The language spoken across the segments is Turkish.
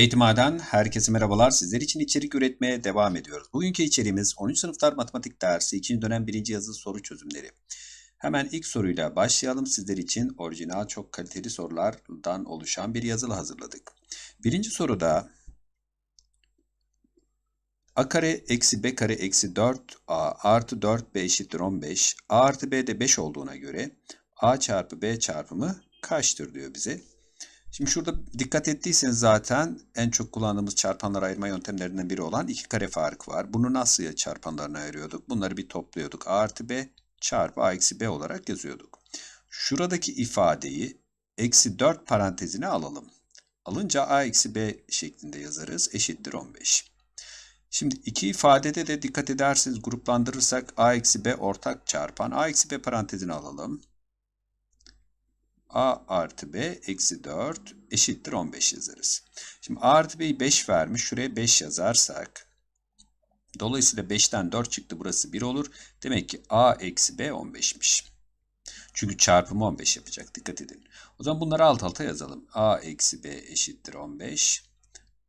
Eğitimhane'den herkese merhabalar. Sizler için içerik üretmeye devam ediyoruz. Bugünkü içeriğimiz 13 sınıflar matematik dersi 2. dönem 1. yazı soru çözümleri. Hemen ilk soruyla başlayalım. Sizler için orijinal çok kaliteli sorulardan oluşan bir yazılı hazırladık. Birinci soruda a kare eksi b kare eksi 4a artı 4b eşittir 15. a artı b de 5 olduğuna göre a çarpı b çarpımı kaçtır diyor bize. Şimdi şurada dikkat ettiyseniz zaten en çok kullandığımız çarpanlar ayırma yöntemlerinden biri olan iki kare fark var. Bunu nasıl çarpanlarına ayırıyorduk? Bunları bir topluyorduk. A artı B çarpı A eksi B olarak yazıyorduk. Şuradaki ifadeyi eksi 4 parantezine alalım. Alınca A eksi B şeklinde yazarız. Eşittir 15. Şimdi iki ifadede de dikkat ederseniz gruplandırırsak A eksi B ortak çarpan. A eksi B parantezine alalım. A artı B eksi 4 eşittir 15 yazarız. Şimdi A artı B'yi 5 vermiş. Şuraya 5 yazarsak. Dolayısıyla 5'ten 4 çıktı. Burası 1 olur. Demek ki A eksi B 15'miş. Çünkü çarpımı 15 yapacak. Dikkat edin. O zaman bunları alt alta yazalım. A eksi B eşittir 15.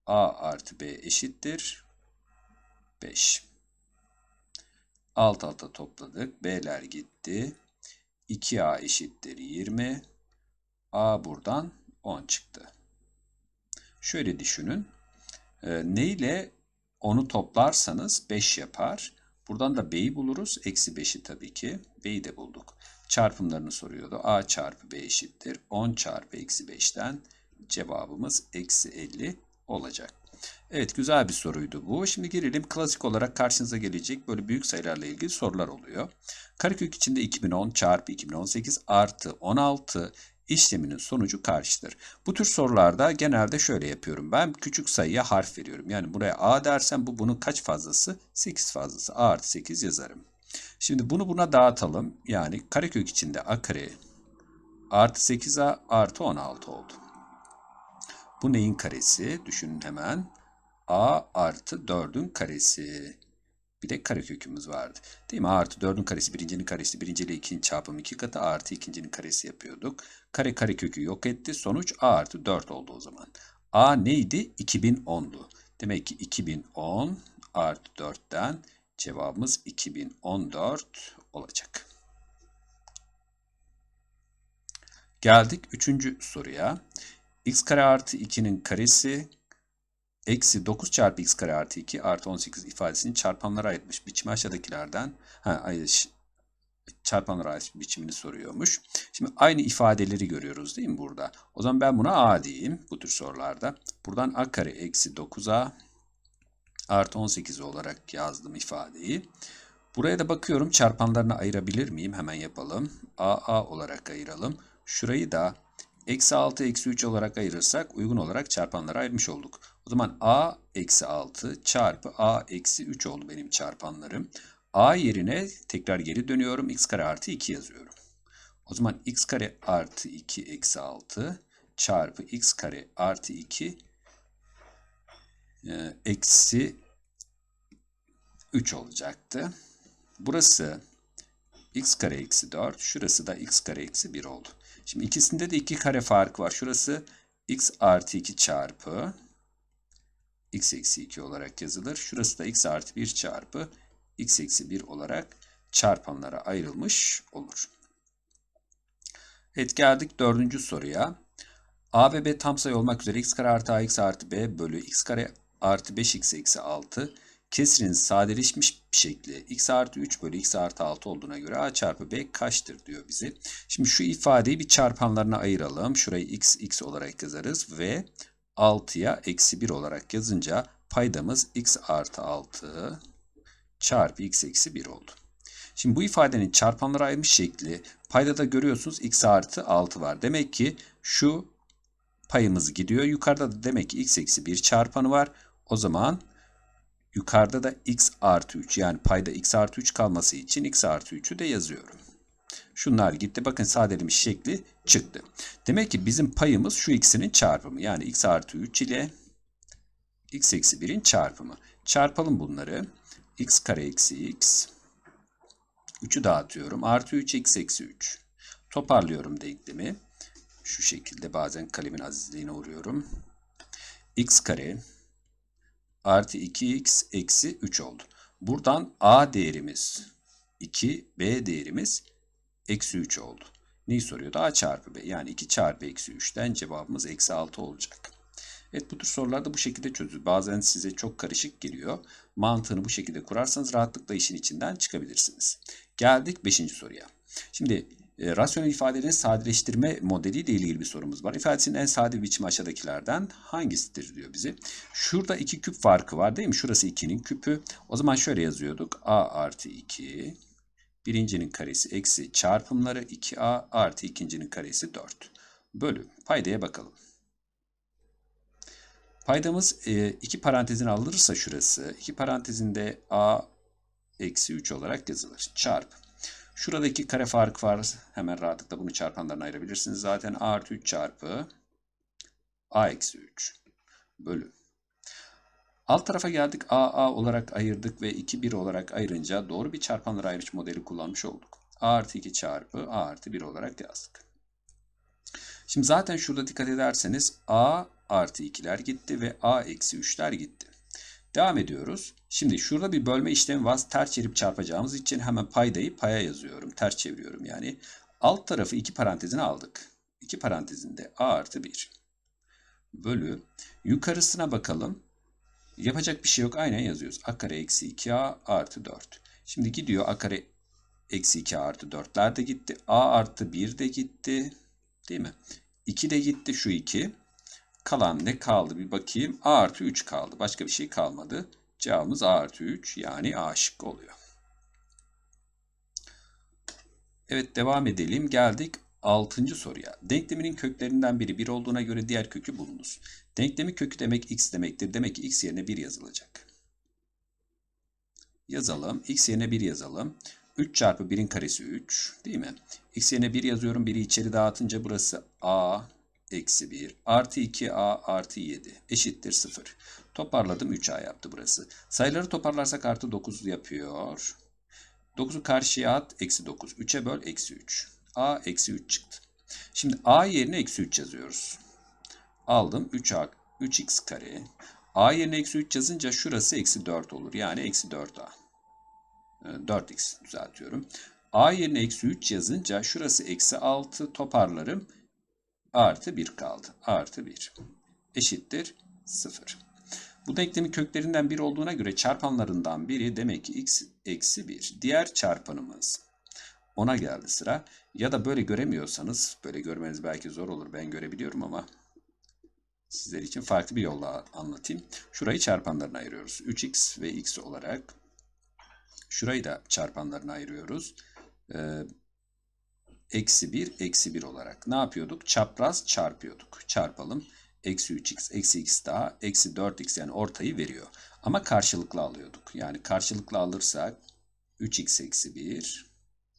A artı B eşittir 5. Alt alta topladık. B'ler gitti. 2A eşittir 20. A buradan 10 çıktı. Şöyle düşünün. E, ne ile 10'u toplarsanız 5 yapar. Buradan da B'yi buluruz. Eksi 5'i tabii ki. B'yi de bulduk. Çarpımlarını soruyordu. A çarpı B eşittir. 10 çarpı eksi 5'ten cevabımız eksi 50 olacak. Evet güzel bir soruydu bu. Şimdi gelelim klasik olarak karşınıza gelecek böyle büyük sayılarla ilgili sorular oluyor. Karekök içinde 2010 çarpı 2018 artı 16 işleminin sonucu karşıdır. Bu tür sorularda genelde şöyle yapıyorum. Ben küçük sayıya harf veriyorum. Yani buraya a dersem bu bunun kaç fazlası? 8 fazlası. a artı 8 yazarım. Şimdi bunu buna dağıtalım. Yani karekök içinde a kare artı 8a artı 16 oldu. Bu neyin karesi? Düşünün hemen. a artı 4'ün karesi. Bir de karekökümüz vardı. Değil mi? A artı 4'ün karesi birincinin karesi. Birinci ile ikinci çarpımı iki katı. A artı ikincinin karesi yapıyorduk. Kare karekökü yok etti. Sonuç A artı 4 oldu o zaman. A neydi? 2010'du. Demek ki 2010 artı 4'ten cevabımız 2014 olacak. Geldik üçüncü soruya. x kare artı 2'nin karesi eksi 9 çarpı x kare artı 2 artı 18 ifadesinin çarpanlara aitmiş biçimi aşağıdakilerden ha, çarpanlara ait biçimini soruyormuş. Şimdi aynı ifadeleri görüyoruz değil mi burada? O zaman ben buna a diyeyim bu tür sorularda. Buradan a kare eksi 9a artı 18 olarak yazdım ifadeyi. Buraya da bakıyorum çarpanlarını ayırabilir miyim? Hemen yapalım. a a olarak ayıralım. Şurayı da eksi 6 eksi 3 olarak ayırırsak uygun olarak çarpanlara ayırmış olduk. O zaman a eksi 6 çarpı a eksi 3 oldu benim çarpanlarım. a yerine tekrar geri dönüyorum. x kare artı 2 yazıyorum. O zaman x kare artı 2 eksi 6 çarpı x kare artı 2 e, eksi 3 olacaktı. Burası x kare eksi 4. Şurası da x kare eksi 1 oldu. Şimdi ikisinde de 2 kare fark var. Şurası x artı 2 çarpı x eksi 2 olarak yazılır. Şurası da x artı 1 çarpı x eksi 1 olarak çarpanlara ayrılmış olur. Evet geldik dördüncü soruya. A ve B tam sayı olmak üzere x kare artı ax artı b bölü x kare artı 5x eksi 6 kesrinin sadeleşmiş bir şekli x artı 3 bölü x artı 6 olduğuna göre a çarpı b kaçtır diyor bize. Şimdi şu ifadeyi bir çarpanlarına ayıralım. Şurayı x x olarak yazarız ve 6'ya eksi 1 olarak yazınca paydamız x artı 6 çarpı x eksi 1 oldu. Şimdi bu ifadenin çarpanlara ayrılmış şekli paydada görüyorsunuz x artı 6 var. Demek ki şu payımız gidiyor. Yukarıda da demek ki x eksi 1 çarpanı var. O zaman yukarıda da x artı 3 yani payda x artı 3 kalması için x artı 3'ü de yazıyorum. Şunlar gitti. Bakın sadelemiş şekli çıktı. Demek ki bizim payımız şu ikisinin çarpımı. Yani x artı 3 ile x eksi 1'in çarpımı. Çarpalım bunları. x kare eksi x. 3'ü dağıtıyorum. Artı 3 x eksi 3. Toparlıyorum denklemi. Şu şekilde bazen kalemin azizliğine uğruyorum. x kare artı 2x eksi 3 oldu. Buradan a değerimiz 2, b değerimiz eksi 3 oldu. Neyi soruyordu? a çarpı b. Yani 2 çarpı eksi 3'ten cevabımız eksi 6 olacak. Evet bu tür sorularda bu şekilde çözülür. Bazen size çok karışık geliyor. Mantığını bu şekilde kurarsanız rahatlıkla işin içinden çıkabilirsiniz. Geldik 5. soruya. Şimdi e, rasyonel ifadelerin sadeleştirme modeliyle ilgili bir sorumuz var. İfadesinin en sade biçimi aşağıdakilerden hangisidir diyor bize. Şurada iki küp farkı var değil mi? Şurası 2'nin küpü. O zaman şöyle yazıyorduk. a artı 2 birincinin karesi eksi çarpımları 2a artı ikincinin karesi 4. Bölü. Paydaya bakalım. Paydamız e, iki parantezin alınırsa şurası. iki parantezinde a eksi 3 olarak yazılır. Çarp. Şuradaki kare fark var. Hemen rahatlıkla bunu çarpanlarına ayırabilirsiniz. Zaten a artı 3 çarpı a eksi 3 bölü. Alt tarafa geldik. A, A olarak ayırdık ve 2, 1 olarak ayırınca doğru bir çarpanlara ayrış modeli kullanmış olduk. A artı 2 çarpı A artı 1 olarak yazdık. Şimdi zaten şurada dikkat ederseniz A artı 2'ler gitti ve A eksi 3'ler gitti. Devam ediyoruz. Şimdi şurada bir bölme işlemi var. Ters çevirip çarpacağımız için hemen paydayı paya yazıyorum. Ters çeviriyorum yani. Alt tarafı iki parantezine aldık. İki parantezinde A artı 1 bölü. Yukarısına bakalım. Yapacak bir şey yok. Aynen yazıyoruz. A kare eksi 2A artı 4. Şimdi gidiyor A kare eksi 2 artı 4'ler de gitti. A artı 1 de gitti. Değil mi? 2 de gitti şu 2. Kalan ne kaldı bir bakayım. A artı 3 kaldı. Başka bir şey kalmadı. Cevabımız A artı 3 yani A şıkkı oluyor. Evet devam edelim. Geldik 6. soruya. Denkleminin köklerinden biri 1 olduğuna göre diğer kökü bulunuz. Denklemi kökü demek x demektir. Demek ki x yerine 1 yazılacak. Yazalım. x yerine 1 yazalım. 3 çarpı 1'in karesi 3 değil mi? x yerine 1 yazıyorum. 1'i içeri dağıtınca burası a eksi 1 artı 2a artı 7 eşittir 0. Toparladım 3a yaptı burası. Sayıları toparlarsak artı 9 yapıyor. 9'u karşıya at eksi 9. 3'e böl eksi 3. a eksi 3 çıktı. Şimdi a yerine eksi 3 yazıyoruz. Aldım 3a 3x kare. a yerine eksi 3 yazınca şurası eksi 4 olur. Yani eksi 4a. 4x düzeltiyorum. a yerine eksi 3 yazınca şurası eksi 6 toparlarım. Artı 1 kaldı. Artı 1 eşittir 0. Bu denklemin köklerinden biri olduğuna göre çarpanlarından biri demek ki x eksi 1. Diğer çarpanımız ona geldi sıra. Ya da böyle göremiyorsanız, böyle görmeniz belki zor olur. Ben görebiliyorum ama sizler için farklı bir yolla anlatayım. Şurayı çarpanlarına ayırıyoruz. 3x ve x olarak. Şurayı da çarpanlarına ayırıyoruz. Eksi 1, eksi 1 olarak. Ne yapıyorduk? Çapraz çarpıyorduk. Çarpalım. Eksi 3x, eksi x daha, eksi 4x yani ortayı veriyor. Ama karşılıklı alıyorduk. Yani karşılıklı alırsak 3x eksi 1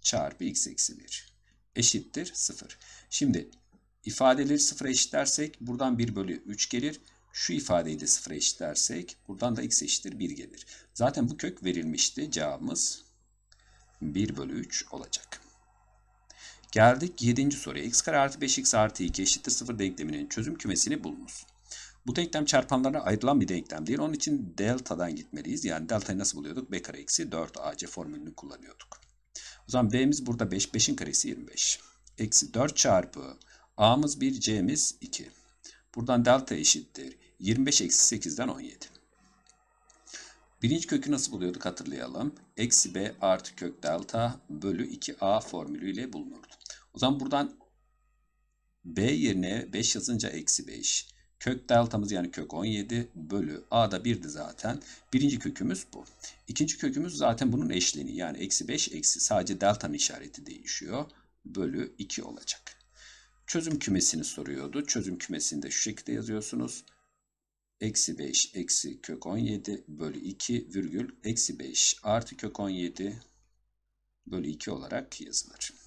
çarpı x eksi 1 eşittir 0. Şimdi ifadeleri 0'a eşitlersek buradan 1 bölü 3 gelir. Şu ifadeyi de 0'a eşitlersek buradan da x eşittir 1 gelir. Zaten bu kök verilmişti. Cevabımız 1 bölü 3 olacak. Geldik 7. soruya. x kare artı 5x artı 2 eşittir 0 denkleminin çözüm kümesini bulunuz. Bu denklem çarpanlarına ayrılan bir denklem değil. Onun için delta'dan gitmeliyiz. Yani delta'yı nasıl buluyorduk? b kare eksi 4ac formülünü kullanıyorduk. O zaman b'miz burada 5. 5'in karesi 25. Eksi 4 çarpı a'mız 1, c'miz 2. Buradan delta eşittir. 25 eksi 8'den 17. Birinci kökü nasıl buluyorduk hatırlayalım. Eksi b artı kök delta bölü 2a formülüyle bulunurdu. O zaman buradan b yerine 5 yazınca eksi 5. Kök deltamız yani kök 17 bölü a da 1'di zaten. Birinci kökümüz bu. İkinci kökümüz zaten bunun eşleni yani eksi 5 eksi sadece delta'nın işareti değişiyor. Bölü 2 olacak. Çözüm kümesini soruyordu. Çözüm kümesini de şu şekilde yazıyorsunuz. Eksi 5 eksi kök 17 bölü 2 virgül eksi 5 artı kök 17 bölü 2 olarak yazılır.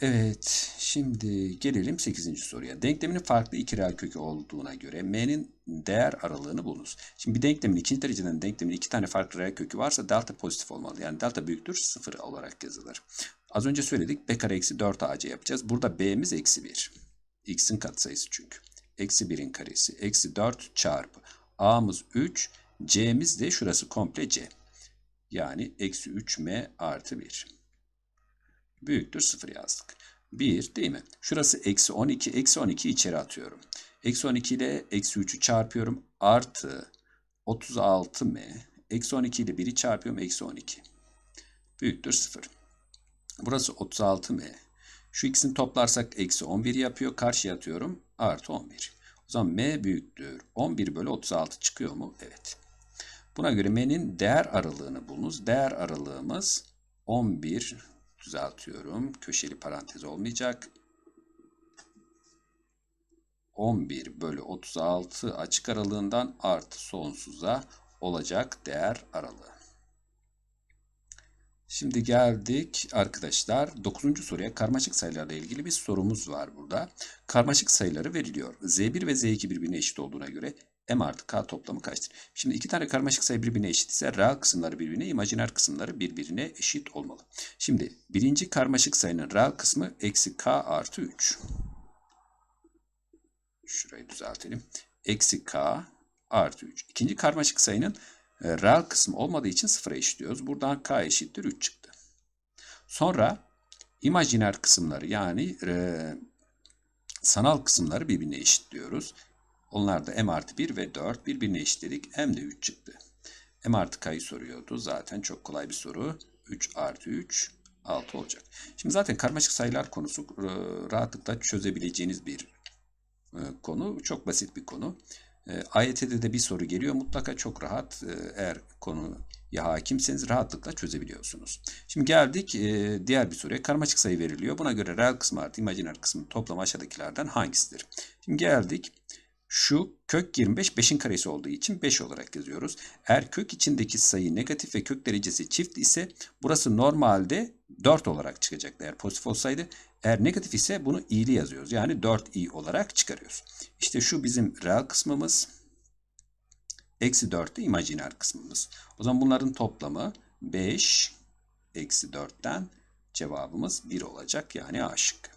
Evet, şimdi gelelim 8. soruya. Denkleminin farklı iki reel kökü olduğuna göre m'nin değer aralığını bulunuz. Şimdi bir denklemin ikinci dereceden denklemin iki tane farklı reel kökü varsa delta pozitif olmalı. Yani delta büyüktür 0 olarak yazılır. Az önce söyledik b kare eksi 4ac yapacağız. Burada b'miz eksi 1. x'in katsayısı çünkü. eksi 1'in karesi eksi 4 çarpı a'mız 3 c'miz de şurası komple c. Yani eksi 3m artı 1. Büyüktür 0 yazdık. 1 değil mi? Şurası eksi 12. Eksi 12 içeri atıyorum. Eksi 12 ile eksi 3'ü çarpıyorum. Artı 36m. Eksi 12 ile 1'i çarpıyorum. Eksi 12. Büyüktür 0. Burası 36m. Şu ikisini toplarsak eksi 11 yapıyor. Karşıya atıyorum. Artı 11. O zaman m büyüktür. 11 bölü 36 çıkıyor mu? Evet. Buna göre m'nin değer aralığını bulunuz. Değer aralığımız 11 düzeltiyorum. Köşeli parantez olmayacak. 11 bölü 36 açık aralığından artı sonsuza olacak değer aralığı. Şimdi geldik arkadaşlar 9. soruya karmaşık sayılarla ilgili bir sorumuz var burada. Karmaşık sayıları veriliyor. Z1 ve Z2 birbirine eşit olduğuna göre M artı K toplamı kaçtır? Şimdi iki tane karmaşık sayı birbirine eşit ise reel kısımları birbirine, imajiner kısımları birbirine eşit olmalı. Şimdi birinci karmaşık sayının reel kısmı eksi K artı 3. Şurayı düzeltelim. Eksi K artı 3. İkinci karmaşık sayının e, reel kısmı olmadığı için sıfıra eşitliyoruz. Buradan K eşittir 3 çıktı. Sonra imajiner kısımları yani e, sanal kısımları birbirine eşitliyoruz. Onlar da m artı 1 ve 4 birbirine eşitledik. m de 3 çıktı. m artı k'yı soruyordu. Zaten çok kolay bir soru. 3 artı 3 6 olacak. Şimdi zaten karmaşık sayılar konusu e, rahatlıkla çözebileceğiniz bir e, konu. Çok basit bir konu. E, AYT'de de bir soru geliyor. Mutlaka çok rahat eğer konuya hakimseniz rahatlıkla çözebiliyorsunuz. Şimdi geldik diğer bir soruya. Karmaşık sayı veriliyor. Buna göre reel kısmı artı imajiner kısmı toplamı aşağıdakilerden hangisidir? Şimdi geldik. Şu kök 25 5'in karesi olduğu için 5 olarak yazıyoruz. Eğer kök içindeki sayı negatif ve kök derecesi çift ise burası normalde 4 olarak çıkacak eğer pozitif olsaydı. Eğer negatif ise bunu i'li yazıyoruz. Yani 4i olarak çıkarıyoruz. İşte şu bizim reel kısmımız. Eksi 4 de imajiner kısmımız. O zaman bunların toplamı 5 eksi 4'ten cevabımız 1 olacak. Yani A şıkkı.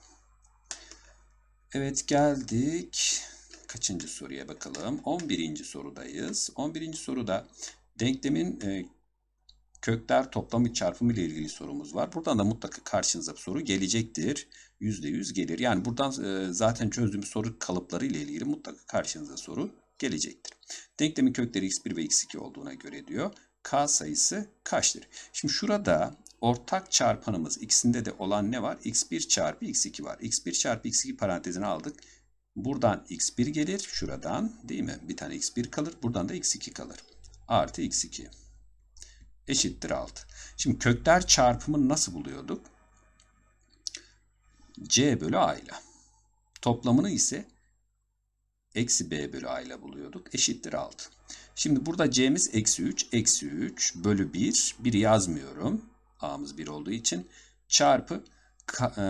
Evet geldik kaçıncı soruya bakalım. 11. sorudayız. 11. soruda denklemin e, kökler toplamı çarpımı ile ilgili sorumuz var. Buradan da mutlaka karşınıza bir soru gelecektir. %100 gelir. Yani buradan e, zaten çözdüğümüz soru kalıpları ile ilgili mutlaka karşınıza soru gelecektir. Denklemin kökleri x1 ve x2 olduğuna göre diyor. K sayısı kaçtır? Şimdi şurada ortak çarpanımız ikisinde de olan ne var? x1 çarpı x2 var. x1 çarpı x2 parantezine aldık. Buradan x1 gelir. Şuradan değil mi? Bir tane x1 kalır. Buradan da x2 kalır. Artı x2. Eşittir 6. Şimdi kökler çarpımını nasıl buluyorduk? c bölü a ile. Toplamını ise eksi b bölü a ile buluyorduk. Eşittir 6. Şimdi burada c'miz eksi 3. Eksi 3 bölü 1. 1 yazmıyorum. a'mız 1 olduğu için. Çarpı E,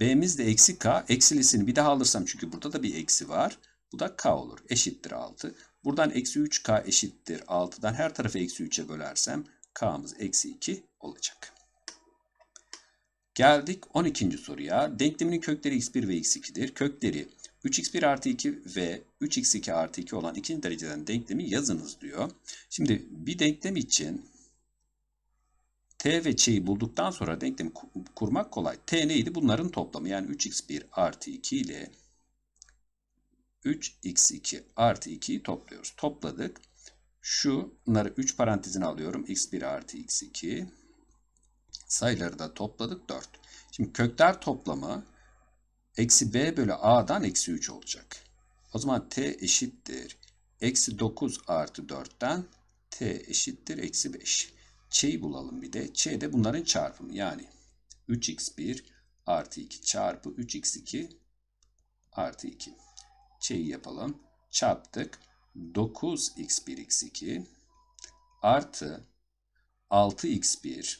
B'miz de eksi K. Eksilisini bir daha alırsam çünkü burada da bir eksi var. Bu da K olur. Eşittir 6. Buradan eksi 3K eşittir 6'dan her tarafı eksi 3'e bölersem K'mız eksi 2 olacak. Geldik 12. soruya. Denkleminin kökleri x1 ve x2'dir. Kökleri 3x1 artı 2 ve 3x2 artı 2 olan ikinci dereceden denklemi yazınız diyor. Şimdi bir denklem için T ve Ç'yi bulduktan sonra denklemi kurmak kolay. T neydi? Bunların toplamı. Yani 3x1 artı 2 ile 3x2 artı 2'yi topluyoruz. Topladık. Şunları 3 parantezine alıyorum. x1 artı x2. Sayıları da topladık 4. Şimdi kökler toplamı eksi b bölü a'dan eksi 3 olacak. O zaman t eşittir. Eksi 9 artı 4'ten t eşittir. Eksi 5. Ç'yi bulalım bir de. Ç de bunların çarpımı. Yani 3x1 artı 2 çarpı 3x2 artı 2. Ç'yi yapalım. Çarptık. 9x1 x2 artı 6x1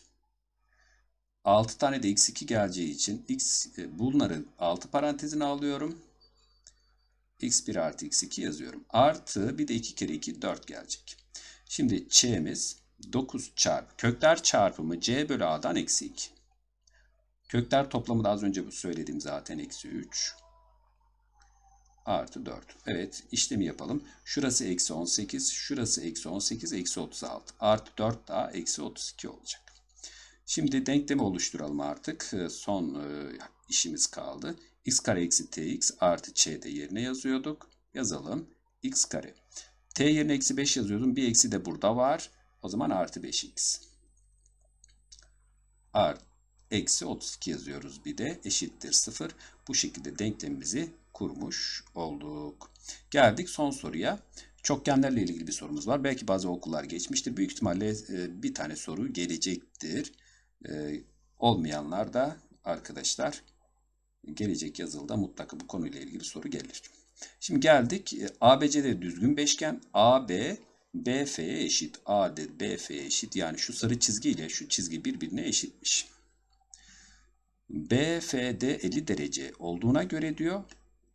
6 tane de x2 geleceği için x e, bunları 6 parantezine alıyorum. x1 artı x2 yazıyorum. Artı bir de 2 kere 2 4 gelecek. Şimdi ç'miz 9 çarpı kökler çarpımı c bölü a'dan eksi 2. Kökler toplamı da az önce bu söylediğim zaten eksi 3. artı 4. Evet işlemi yapalım. Şurası eksi 18, şurası eksi 18, eksi 36. Artı 4 daha eksi 32 olacak. Şimdi denklemi oluşturalım artık. Ee, Son e, işimiz kaldı. x kare eksi tx artı ç de yerine yazıyorduk. Yazalım. x kare. t yerine eksi 5 yazıyordum. Bir eksi de burada var. O zaman artı 5x. Artı eksi 32 yazıyoruz bir de eşittir 0. Bu şekilde denklemimizi kurmuş olduk. Geldik son soruya. Çokgenlerle ilgili bir sorumuz var. Belki bazı okullar geçmiştir. Büyük ihtimalle e, bir tane soru gelecektir. E, olmayanlar da arkadaşlar gelecek yazılıda mutlaka bu konuyla ilgili soru gelir. Şimdi geldik. E, ABC'de düzgün beşgen. AB BF'ye eşit. AD BF'ye eşit. Yani şu sarı çizgi ile şu çizgi birbirine eşitmiş. BFD 50 derece olduğuna göre diyor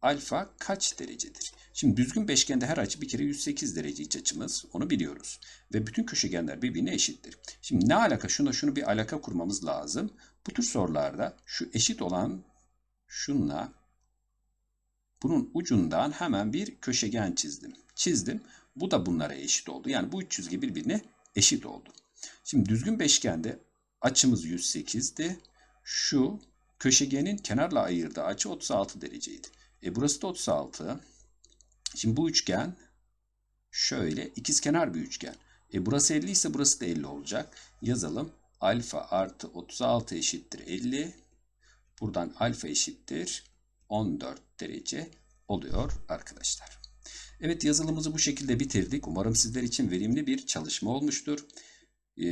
alfa kaç derecedir? Şimdi düzgün beşgende her açı bir kere 108 derece iç açımız. Onu biliyoruz. Ve bütün köşegenler birbirine eşittir. Şimdi ne alaka? Şuna şunu bir alaka kurmamız lazım. Bu tür sorularda şu eşit olan şunla bunun ucundan hemen bir köşegen çizdim. Çizdim. Bu da bunlara eşit oldu. Yani bu üç çizgi birbirine eşit oldu. Şimdi düzgün beşgende açımız 108'di. Şu köşegenin kenarla ayırdığı açı 36 dereceydi. E burası da 36. Şimdi bu üçgen şöyle ikizkenar bir üçgen. E burası 50 ise burası da 50 olacak. Yazalım. Alfa artı 36 eşittir 50. Buradan alfa eşittir 14 derece oluyor arkadaşlar. Evet yazılımımızı bu şekilde bitirdik. Umarım sizler için verimli bir çalışma olmuştur. Ee,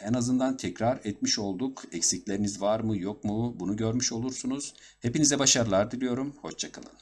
en azından tekrar etmiş olduk. Eksikleriniz var mı yok mu bunu görmüş olursunuz. Hepinize başarılar diliyorum. Hoşçakalın.